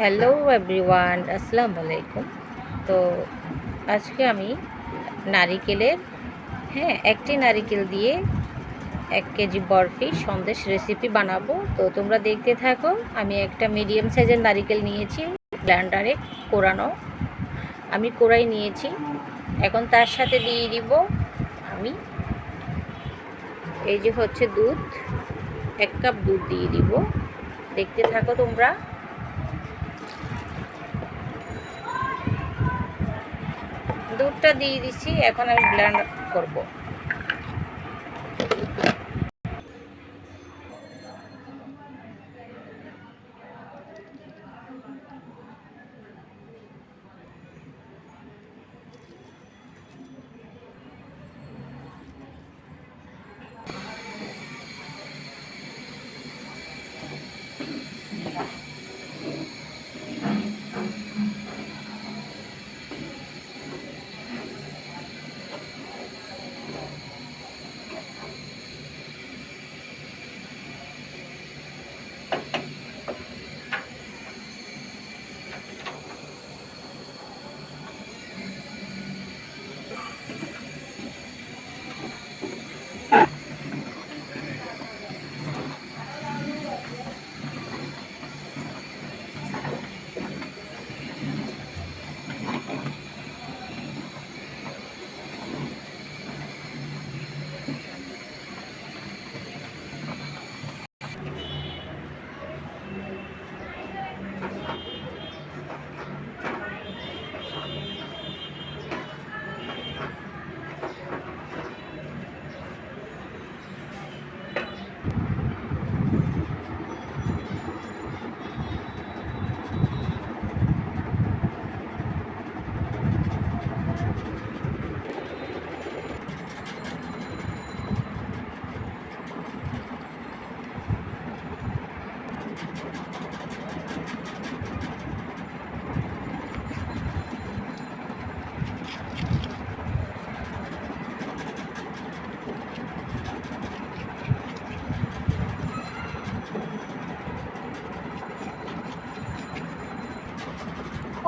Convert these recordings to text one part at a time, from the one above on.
Hello everyone আসসালামু আলাইকুম তো আজকে আমি নারিকেলের হ্যাঁ একটি নারিকেল দিয়ে এক কেজি বরফি সন্দেশ রেসিপি বানাবো। তো তোমরা দেখতে থাকো, আমি একটা মিডিয়াম সাইজের নারিকেল নিয়েছি ব্ল্যান্ডারে কোরানো। আমি কোরাই নিয়েছি। এখন তার সাথে দিয়ে দিব আমি, এই যে হচ্ছে দুধ, এক কাপ দুধ দিয়ে দিব। দেখতে থাকো তোমরা। দুধটা দিয়ে দিচ্ছি এখন আমি ব্ল্যান্ড করব।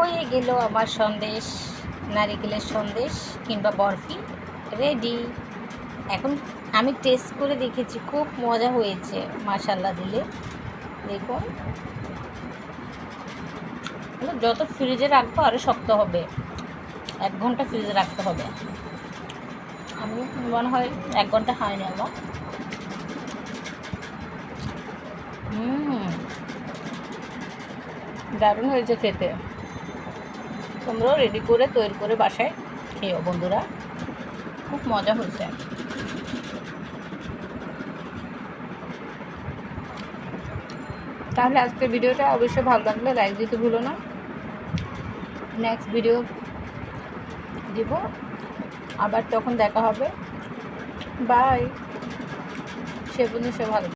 হয়ে গেল আমার সন্দেশ, নারিকেলের সন্দেশ কিংবা বরফি রেডি এখন আমি টেস্ট করে দেখেছি, খুব মজা হয়েছে মাসাল্লা দিলে। দেখুন। এগুলো যত ফ্রিজে রাখব আরও শক্ত হবে। এক ঘণ্টা ফ্রিজে রাখতে হবে। আমি মনে হয় এক ঘণ্টা হয়নি আমার হুম। দারুণ হয়েছে খেতে। তোমরাও রেডি করে তৈরি করে বাসায় খেয়েও বন্ধুরা। খুব মজা হয়েছে। তাহলে আজকের ভিডিওটা অবশ্যই ভালো লাগলে লাইক দিতে ভুলো না। নেক্সট ভিডিও দিব। আবার তখন দেখা হবে। বাই সে পর্যন্ত সে ভালো